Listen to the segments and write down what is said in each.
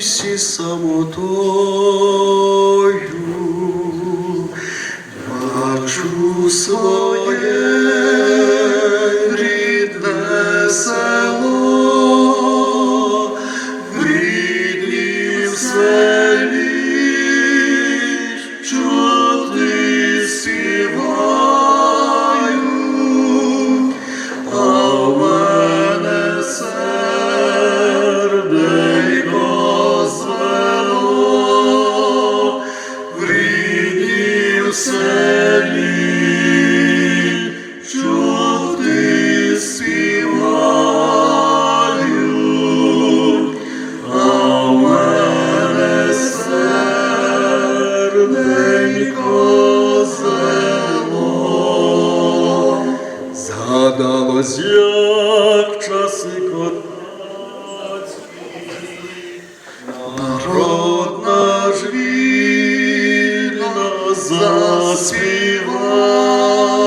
лісі самотою, заспівав,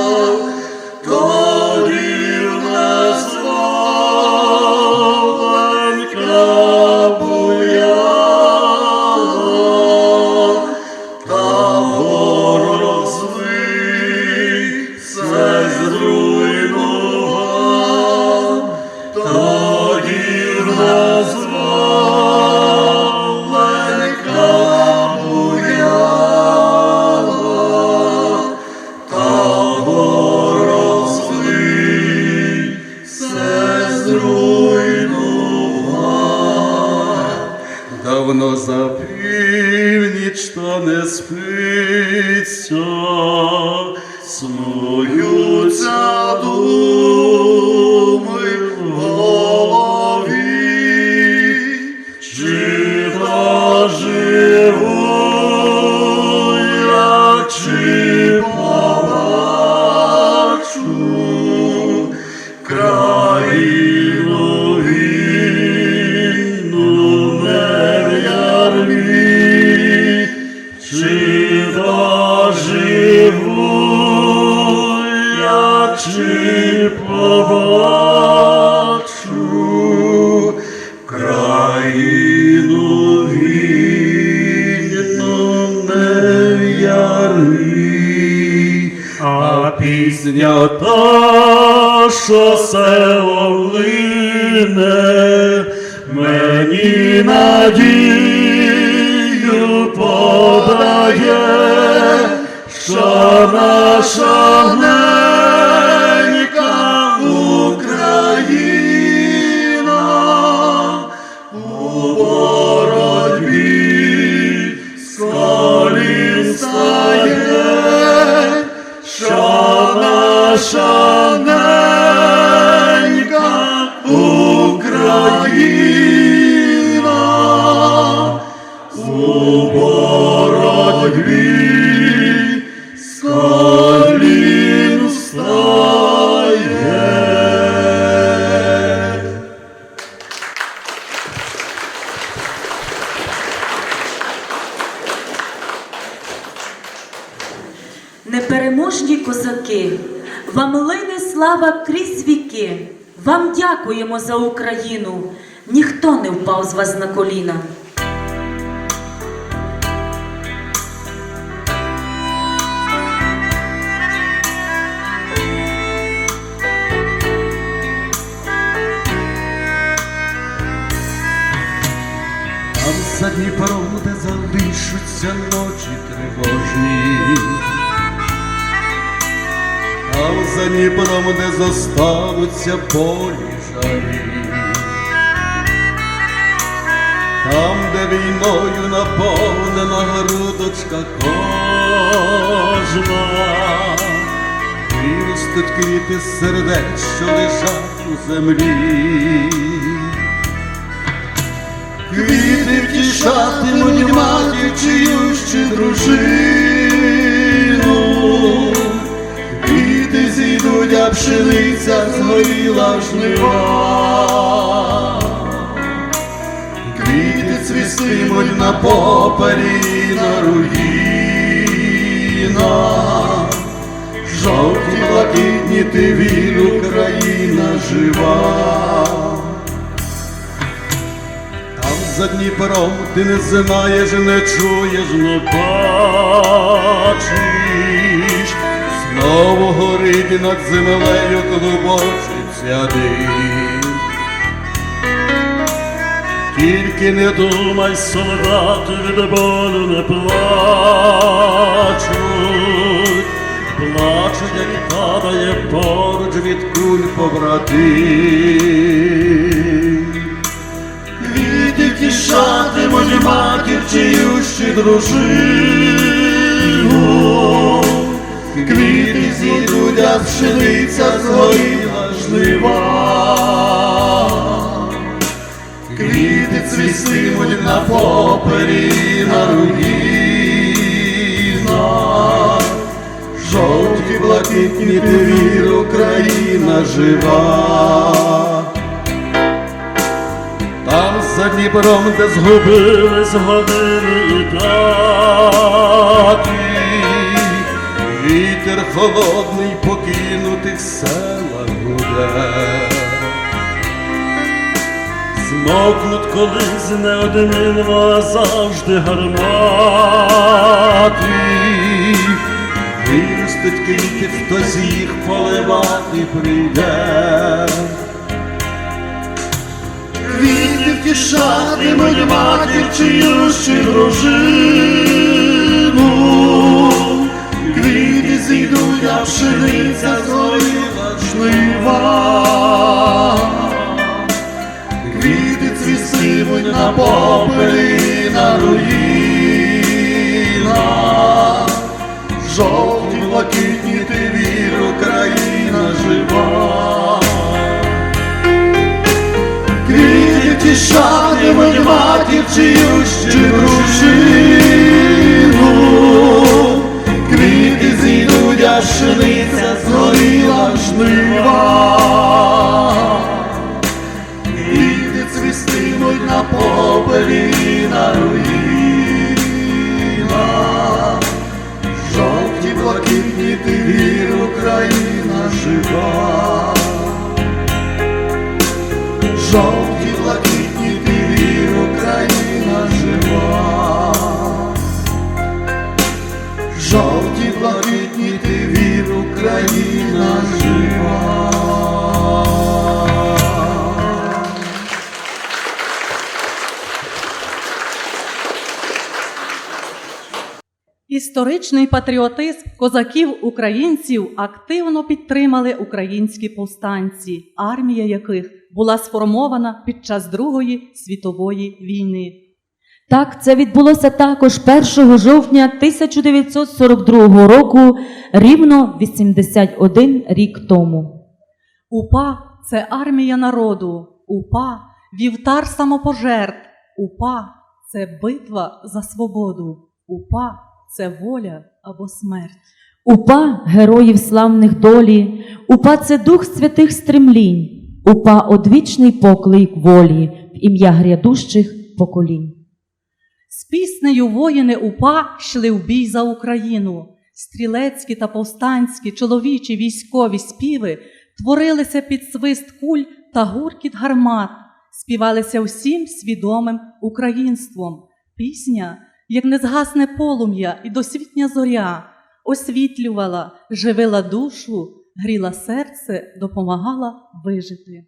спиться, сміються пісня та, що село лине, мені надію козаки, вам лине слава крізь віки. Вам дякуємо за Україну. Ніхто не впав з вас на коліна. Там за Дніпром, де залишаться ночі тривожні, за Дніпром, де зостануться полі там, де війною наповнена грудочка кожна, виростуть квіти сердець, що лежать у землі. Квіти втішатимуть матір чиюсь чи дружину, пшениця згоріла жнива. Квіти цвістимуть на попелі і на руїнах, жовті блакитні ти вір, Україна жива. Там за Дніпром ти не знаєш, не чуєш, не бачиш. Знову горить над землею клубочиться дим. Тільки не думай, солдати від болю не плачуть, плачуть, як падає поруч від куль побратим. Квіти тішатимуть матір чиющі дружину, зійдуть, а пшениця згоріла жнива. Квіти цвістимуть на попері на руїнах, жовті блакитні твір Україна жива. Там за Дніпром, де згубились години і дати, вітер холодний покинутих селах гуде. Змокнуть колись неодмінно, а завжди гармати, виростуть квіти, хтось їх поливати прийде. Квіти втішатимуть матір чиющу дружину, на попелі на руїнах, жовті блакитні ти вір, Україна жива. Квіти ті шани, чиющу дружину, на руїнах, жовті блакитні ти вір, Україна жива. Історичний патріотизм козаків-українців активно підтримали українські повстанці, армія яких була сформована під час Другої світової війни. Так, це відбулося також 1 жовтня 1942 року, рівно 81 рік тому. УПА це армія народу, УПА вівтар самопожертв, УПА це битва за свободу, УПА це воля або смерть. УПА героїв славних долі, УПА це дух святих стремлінь, УПА одвічний поклик волі в ім'я грядущих поколінь. З піснею воїни УПА йшли в бій за Україну. Стрілецькі та повстанські чоловічі військові співи творилися під свист куль та гуркіт гармат, співалися всім свідомим українством. Пісня, як незгасне полум'я і досвітня зоря, освітлювала, живила душу, гріла серце, допомагала вижити.